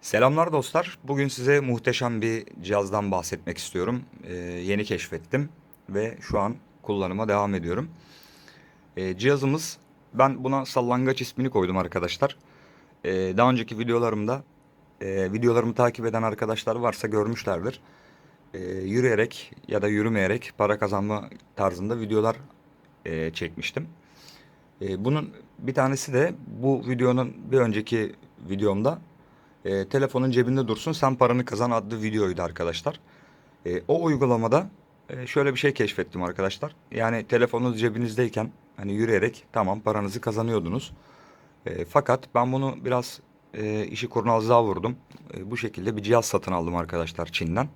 Selamlar dostlar. Bugün size muhteşem bir cihazdan bahsetmek istiyorum. Ee, yeni keşfettim ve şu an kullanıma devam ediyorum. Ee, cihazımız, ben buna sallangaç ismini koydum arkadaşlar. Ee, daha önceki videolarımda, e, videolarımı takip eden arkadaşlar varsa görmüşlerdir. Ee, yürüyerek ya da yürümeyerek para kazanma tarzında videolar e, çekmiştim. Ee, bunun bir tanesi de bu videonun bir önceki videomda e, telefonun cebinde dursun sen paranı kazan adlı videoydu arkadaşlar. E, o uygulamada e, şöyle bir şey keşfettim arkadaşlar. Yani telefonunuz cebinizdeyken hani yürüyerek tamam paranızı kazanıyordunuz. E, fakat ben bunu biraz e, işi kurnazlığa vurdum. E, bu şekilde bir cihaz satın aldım arkadaşlar Çin'den.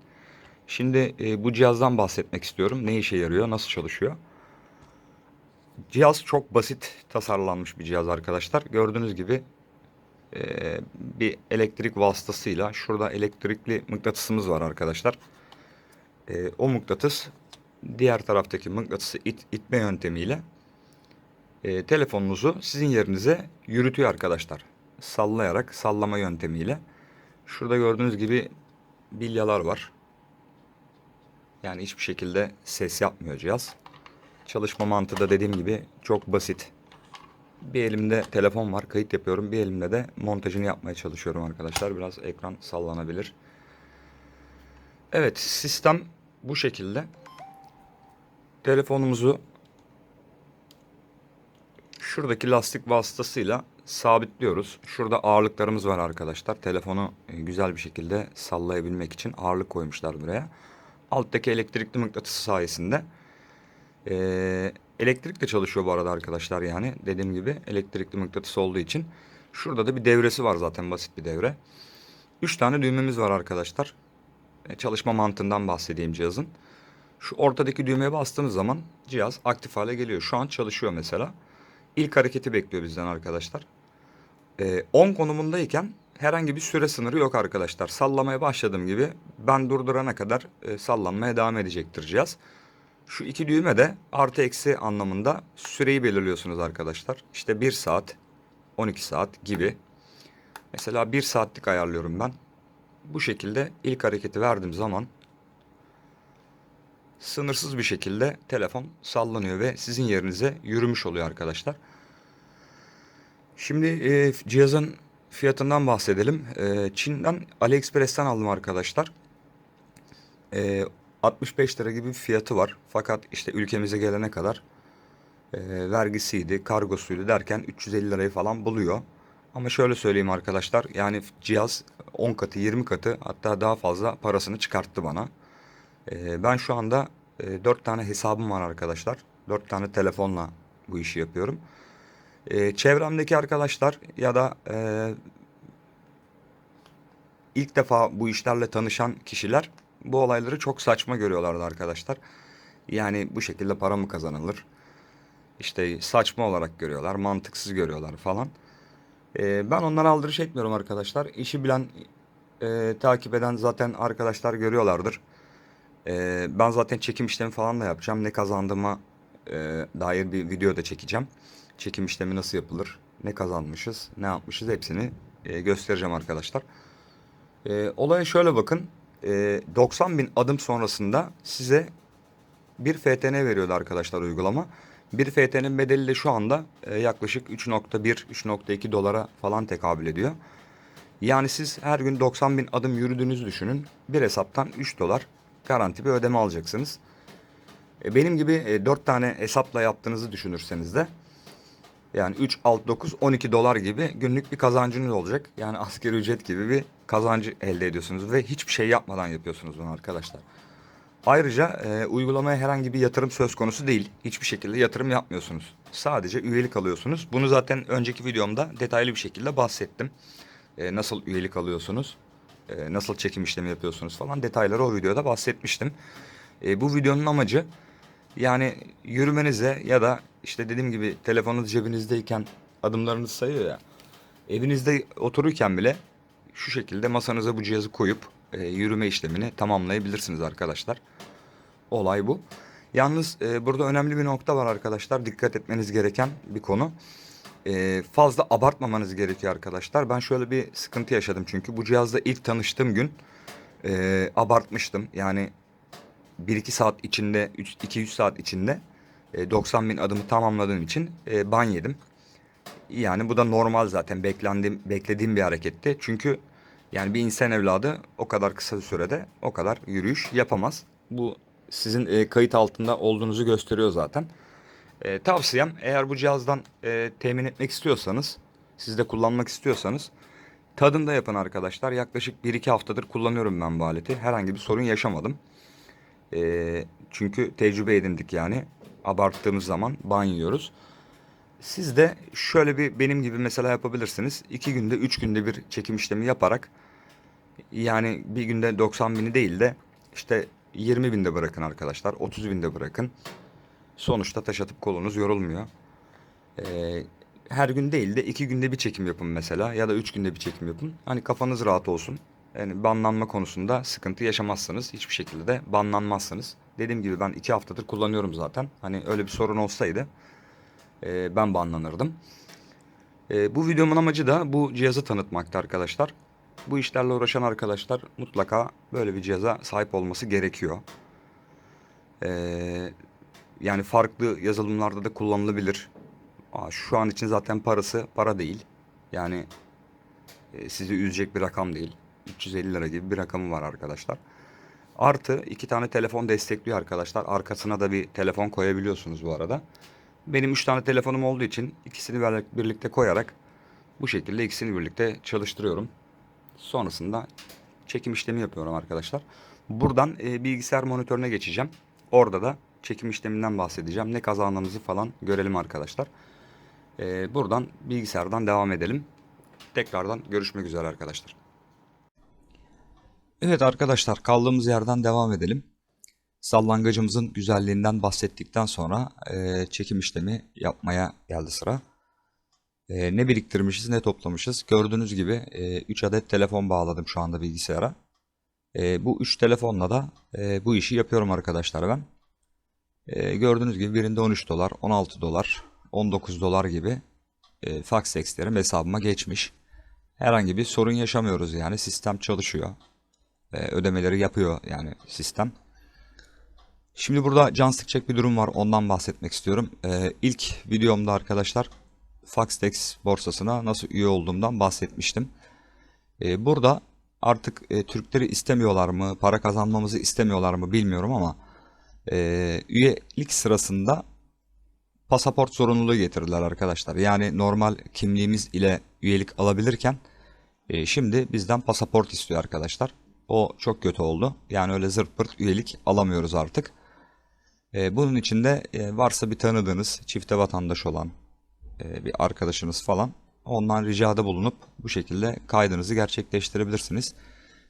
Şimdi e, bu cihazdan bahsetmek istiyorum. Ne işe yarıyor, nasıl çalışıyor? Cihaz çok basit tasarlanmış bir cihaz arkadaşlar. Gördüğünüz gibi e, bir elektrik vasıtasıyla şurada elektrikli mıknatısımız var arkadaşlar. E, o mıknatıs diğer taraftaki mıknatısı it, itme yöntemiyle e, telefonunuzu sizin yerinize yürütüyor arkadaşlar. Sallayarak sallama yöntemiyle. Şurada gördüğünüz gibi bilyalar var. Yani hiçbir şekilde ses yapmıyor cihaz. Çalışma mantığı da dediğim gibi çok basit. Bir elimde telefon var, kayıt yapıyorum. Bir elimde de montajını yapmaya çalışıyorum arkadaşlar. Biraz ekran sallanabilir. Evet, sistem bu şekilde. Telefonumuzu şuradaki lastik vasıtasıyla sabitliyoruz. Şurada ağırlıklarımız var arkadaşlar. Telefonu e, güzel bir şekilde sallayabilmek için ağırlık koymuşlar buraya. Alttaki elektrikli mıknatısı sayesinde ee, elektrik de çalışıyor bu arada arkadaşlar yani. Dediğim gibi elektrikli mıknatıs olduğu için. Şurada da bir devresi var zaten basit bir devre. Üç tane düğmemiz var arkadaşlar. Ee, çalışma mantığından bahsedeyim cihazın. Şu ortadaki düğmeye bastığınız zaman cihaz aktif hale geliyor. Şu an çalışıyor mesela. İlk hareketi bekliyor bizden arkadaşlar. Ee, 10 konumundayken herhangi bir süre sınırı yok arkadaşlar. Sallamaya başladığım gibi ben durdurana kadar e, sallanmaya devam edecektir cihaz. Şu iki düğme de artı eksi anlamında süreyi belirliyorsunuz arkadaşlar. İşte 1 saat, 12 saat gibi. Mesela 1 saatlik ayarlıyorum ben. Bu şekilde ilk hareketi verdiğim zaman sınırsız bir şekilde telefon sallanıyor ve sizin yerinize yürümüş oluyor arkadaşlar. Şimdi e, cihazın fiyatından bahsedelim. E, Çin'den AliExpress'ten aldım arkadaşlar. E, 65 lira gibi bir fiyatı var. Fakat işte ülkemize gelene kadar e, vergisiydi, kargosuydu derken 350 lirayı falan buluyor. Ama şöyle söyleyeyim arkadaşlar yani cihaz 10 katı 20 katı hatta daha fazla parasını çıkarttı bana. E, ben şu anda e, 4 tane hesabım var arkadaşlar. 4 tane telefonla bu işi yapıyorum. E, çevremdeki arkadaşlar ya da e, ilk defa bu işlerle tanışan kişiler bu olayları çok saçma görüyorlardı arkadaşlar. Yani bu şekilde para mı kazanılır? İşte saçma olarak görüyorlar, mantıksız görüyorlar falan. Ee, ben onlara aldırış etmiyorum arkadaşlar. İşi bilen, e, takip eden zaten arkadaşlar görüyorlardır. Ee, ben zaten çekim işlemi falan da yapacağım. Ne kazandığıma e, dair bir video da çekeceğim. Çekim işlemi nasıl yapılır, ne kazanmışız, ne yapmışız hepsini e, göstereceğim arkadaşlar. E, olaya şöyle bakın e, 90 bin adım sonrasında size bir FTN veriyordu arkadaşlar uygulama. Bir FTN'nin bedeli de şu anda e, yaklaşık 3.1-3.2 dolara falan tekabül ediyor. Yani siz her gün 90 bin adım yürüdüğünüzü düşünün. Bir hesaptan 3 dolar garanti bir ödeme alacaksınız. E, benim gibi e, 4 tane hesapla yaptığınızı düşünürseniz de yani 3, 6, 9, 12 dolar gibi günlük bir kazancınız olacak. Yani asgari ücret gibi bir kazancı elde ediyorsunuz ve hiçbir şey yapmadan yapıyorsunuz bunu arkadaşlar. Ayrıca e, uygulamaya herhangi bir yatırım söz konusu değil. Hiçbir şekilde yatırım yapmıyorsunuz. Sadece üyelik alıyorsunuz. Bunu zaten önceki videomda detaylı bir şekilde bahsettim. E, nasıl üyelik alıyorsunuz, e, nasıl çekim işlemi yapıyorsunuz falan detayları o videoda bahsetmiştim. E, bu videonun amacı yani yürümenize ya da işte dediğim gibi telefonunuz cebinizdeyken adımlarınız sayıyor ya. Evinizde otururken bile şu şekilde masanıza bu cihazı koyup e, yürüme işlemini tamamlayabilirsiniz arkadaşlar. Olay bu. Yalnız e, burada önemli bir nokta var arkadaşlar. Dikkat etmeniz gereken bir konu. e, fazla abartmamanız gerekiyor arkadaşlar. Ben şöyle bir sıkıntı yaşadım çünkü bu cihazla ilk tanıştığım gün e, abartmıştım. Yani 1-2 saat içinde, 2-3 saat içinde e, 90 bin adımı tamamladığım için e, ban yedim. Yani bu da normal zaten beklendiğim, beklediğim bir hareketti. Çünkü yani bir insan evladı o kadar kısa sürede o kadar yürüyüş yapamaz. Bu sizin e, kayıt altında olduğunuzu gösteriyor zaten. E, tavsiyem eğer bu cihazdan e, temin etmek istiyorsanız, siz de kullanmak istiyorsanız tadında yapın arkadaşlar. Yaklaşık 1-2 haftadır kullanıyorum ben bu aleti. Herhangi bir sorun yaşamadım. E, çünkü tecrübe edindik yani. Abarttığımız zaman ban yiyoruz. Siz de şöyle bir benim gibi mesela yapabilirsiniz. 2 günde 3 günde bir çekim işlemi yaparak yani bir günde 90 bini değil de işte 20 binde bırakın arkadaşlar. 30 binde bırakın. Sonuçta taş atıp kolunuz yorulmuyor. Ee, her gün değil de iki günde bir çekim yapın mesela ya da üç günde bir çekim yapın. Hani kafanız rahat olsun. Yani banlanma konusunda sıkıntı yaşamazsınız. Hiçbir şekilde de banlanmazsınız. Dediğim gibi ben iki haftadır kullanıyorum zaten. Hani öyle bir sorun olsaydı e, ben banlanırdım. E, bu videomun amacı da bu cihazı tanıtmaktı arkadaşlar. Bu işlerle uğraşan arkadaşlar mutlaka böyle bir cihaza sahip olması gerekiyor. Eee yani farklı yazılımlarda da kullanılabilir. Aa, Şu an için zaten parası para değil. Yani e, sizi üzecek bir rakam değil. 350 lira gibi bir rakamı var arkadaşlar. Artı iki tane telefon destekliyor arkadaşlar. Arkasına da bir telefon koyabiliyorsunuz bu arada. Benim üç tane telefonum olduğu için ikisini bir- birlikte koyarak bu şekilde ikisini birlikte çalıştırıyorum. Sonrasında çekim işlemi yapıyorum arkadaşlar. Buradan e, bilgisayar monitörüne geçeceğim. Orada da çekim işleminden bahsedeceğim. Ne kazandığımızı falan görelim arkadaşlar. E, buradan bilgisayardan devam edelim. Tekrardan görüşmek üzere arkadaşlar. Evet arkadaşlar kaldığımız yerden devam edelim. Sallangacımızın güzelliğinden bahsettikten sonra e, çekim işlemi yapmaya geldi sıra. E, ne biriktirmişiz ne toplamışız. Gördüğünüz gibi 3 adet telefon bağladım şu anda bilgisayara. E, bu 3 telefonla da e, bu işi yapıyorum arkadaşlar ben. E, gördüğünüz gibi birinde 13 dolar, 16 dolar, 19 dolar gibi e, fax textlerim hesabıma geçmiş. Herhangi bir sorun yaşamıyoruz yani sistem çalışıyor. E, ödemeleri yapıyor yani sistem. Şimdi burada can sıkacak bir durum var ondan bahsetmek istiyorum. E, ilk videomda arkadaşlar Faxtex borsasına nasıl üye olduğumdan bahsetmiştim. E, burada artık e, Türkleri istemiyorlar mı, para kazanmamızı istemiyorlar mı bilmiyorum ama e, üyelik sırasında pasaport zorunluluğu getirdiler arkadaşlar. Yani normal kimliğimiz ile üyelik alabilirken e, şimdi bizden pasaport istiyor arkadaşlar. O çok kötü oldu. Yani öyle zırt pırt üyelik alamıyoruz artık. E, bunun için de e, varsa bir tanıdığınız çifte vatandaş olan e, bir arkadaşınız falan ondan ricada bulunup bu şekilde kaydınızı gerçekleştirebilirsiniz.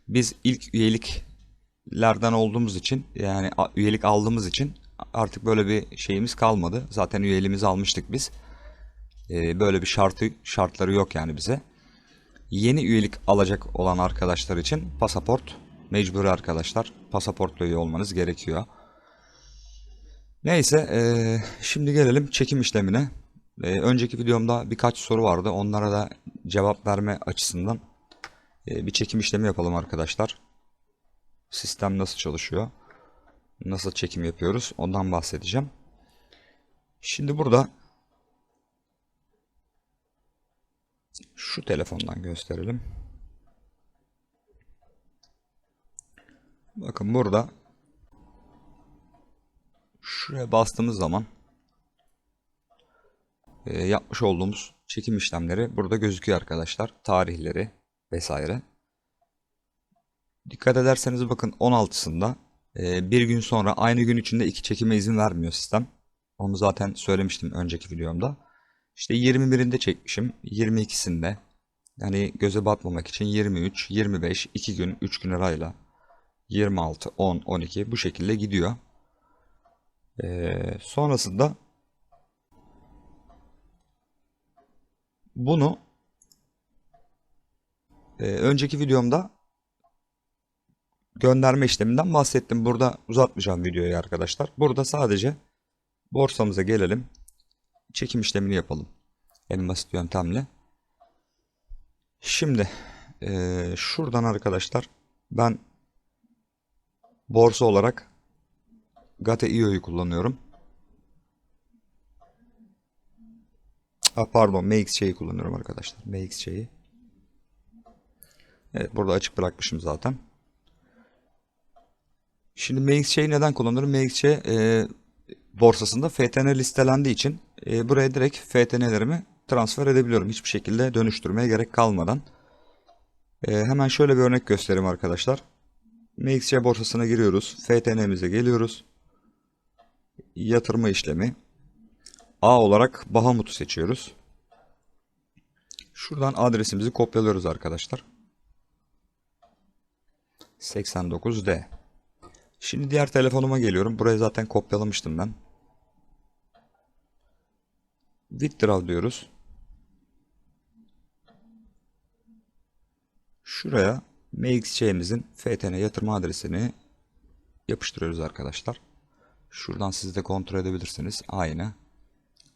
Biz ilk üyeliklerden olduğumuz için yani üyelik aldığımız için artık böyle bir şeyimiz kalmadı. Zaten üyeliğimizi almıştık biz. E, böyle bir şartı şartları yok yani bize. Yeni üyelik alacak olan arkadaşlar için pasaport mecburi arkadaşlar. Pasaportla üye olmanız gerekiyor. Neyse eee, şimdi gelelim çekim işlemine. Eee, önceki videomda birkaç soru vardı. Onlara da cevap verme açısından eee, bir çekim işlemi yapalım arkadaşlar. Sistem nasıl çalışıyor? Nasıl çekim yapıyoruz? Ondan bahsedeceğim. Şimdi burada şu telefondan gösterelim. Bakın burada şuraya bastığımız zaman e, yapmış olduğumuz çekim işlemleri burada gözüküyor arkadaşlar. Tarihleri vesaire. Dikkat ederseniz bakın 16'sında e, bir gün sonra aynı gün içinde iki çekime izin vermiyor sistem. Onu zaten söylemiştim önceki videomda. İşte 21'inde çekmişim. 22'sinde yani göze batmamak için 23, 25, 2 gün, 3 gün arayla 26, 10, 12 bu şekilde gidiyor. Ee, sonrasında bunu e, önceki videomda gönderme işleminden bahsettim. Burada uzatmayacağım videoyu arkadaşlar. Burada sadece borsamıza gelelim. Çekim işlemini yapalım. En basit yöntemle. Şimdi eee, şuradan arkadaşlar ben borsa olarak Gate IO'yu kullanıyorum. Ha, pardon MXC'yi kullanıyorum arkadaşlar. MXC'yi. Evet burada açık bırakmışım zaten. Şimdi MXC'yi neden kullanıyorum? MXC e, borsasında FTN listelendiği için e, buraya direkt FTN'lerimi transfer edebiliyorum. Hiçbir şekilde dönüştürmeye gerek kalmadan. E, hemen şöyle bir örnek göstereyim arkadaşlar. MXC borsasına giriyoruz. FTN'mize geliyoruz. Yatırma işlemi. A olarak Bahamut'u seçiyoruz. Şuradan adresimizi kopyalıyoruz arkadaşlar. 89D. Şimdi diğer telefonuma geliyorum. Buraya zaten kopyalamıştım ben. Withdraw diyoruz. Şuraya MXC'mizin FTN yatırma adresini yapıştırıyoruz arkadaşlar. Şuradan siz de kontrol edebilirsiniz. Aynı.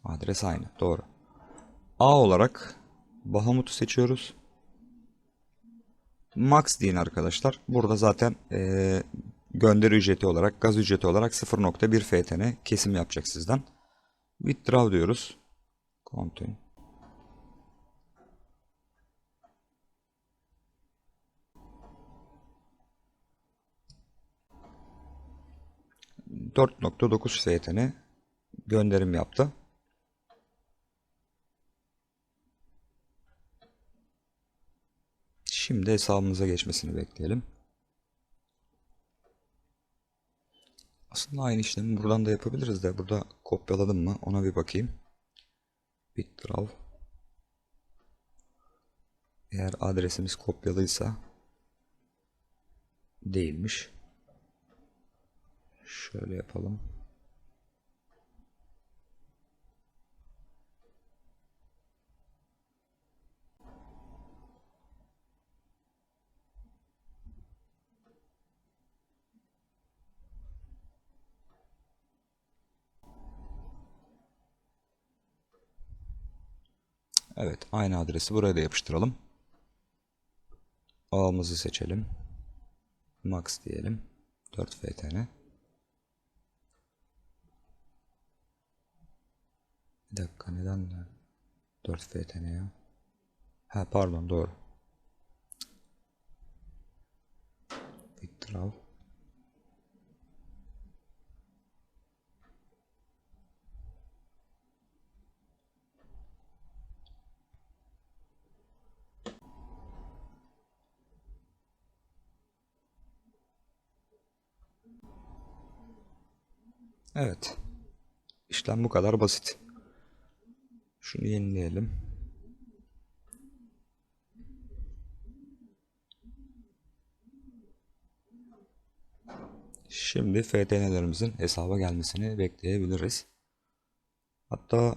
Adres aynı. Doğru. A olarak Bahamut'u seçiyoruz. Max deyin arkadaşlar. Burada zaten eee, gönderi ücreti olarak, gaz ücreti olarak 0.1 FTN kesim yapacak sizden. Withdraw diyoruz. Continue. ...4.9 FTN gönderim yaptı. Şimdi hesabımıza geçmesini bekleyelim. Aslında aynı işlemi buradan da yapabiliriz de burada kopyaladım mı ona bir bakayım. Withdraw. Eğer adresimiz kopyalıysa değilmiş. Şöyle yapalım. Evet, aynı adresi buraya da yapıştıralım. A'mızı seçelim. Max diyelim. 4 FTN. Bir dakika neden 4 FTN ya? Ha pardon doğru. Withdraw. Evet. İşlem bu kadar basit. Şunu yenileyelim. Şimdi FTN'lerimizin hesaba gelmesini bekleyebiliriz. Hatta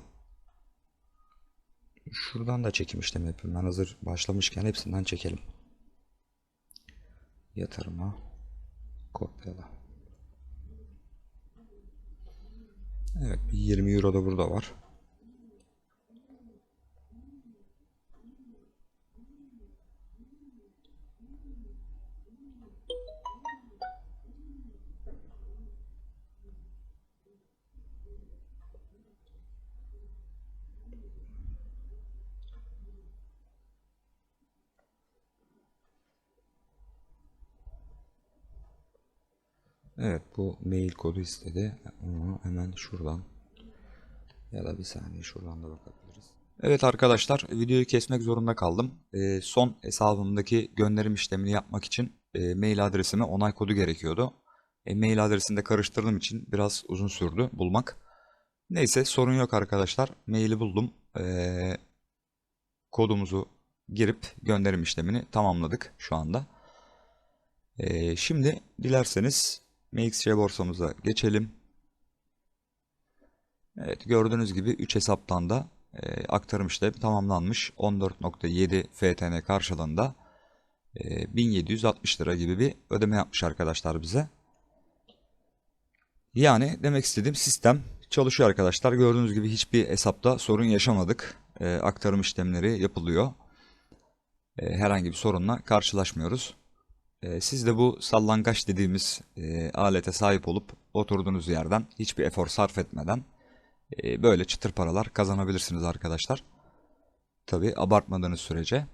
şuradan da çekim işlemi. Ben hazır başlamışken hepsinden çekelim. Yatırıma kopyala. Evet, bir 20 euro da burada var. Evet bu mail kodu istedi. Onu hemen şuradan ya da bir saniye şuradan da bakabiliriz. Evet arkadaşlar videoyu kesmek zorunda kaldım. Ee, son hesabımdaki gönderim işlemini yapmak için e, mail adresime onay kodu gerekiyordu. E, mail adresini de karıştırdığım için biraz uzun sürdü bulmak. Neyse sorun yok arkadaşlar. Maili buldum. Ee, kodumuzu girip gönderim işlemini tamamladık şu anda. Ee, şimdi dilerseniz MXC borsamıza geçelim. Evet gördüğünüz gibi 3 hesaptan da e, aktarım işlemi tamamlanmış. 14.7 FTN karşılığında e, 1760 lira gibi bir ödeme yapmış arkadaşlar bize. Yani demek istediğim sistem çalışıyor arkadaşlar. Gördüğünüz gibi hiçbir hesapta sorun yaşamadık. e, aktarım işlemleri yapılıyor. E, herhangi bir sorunla karşılaşmıyoruz. E, siz de bu sallangaç dediğimiz e, alete sahip olup oturduğunuz yerden hiçbir efor sarf etmeden e, böyle çıtır paralar kazanabilirsiniz arkadaşlar. Tabi abartmadığınız sürece.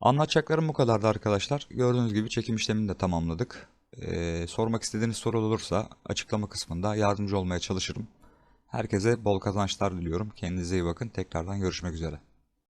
Anlatacaklarım bu kadardı arkadaşlar. Gördüğünüz gibi çekim işlemini de tamamladık. Ee, sormak istediğiniz soru olursa açıklama kısmında yardımcı olmaya çalışırım. Herkese bol kazançlar diliyorum. Kendinize iyi bakın. Tekrardan görüşmek üzere.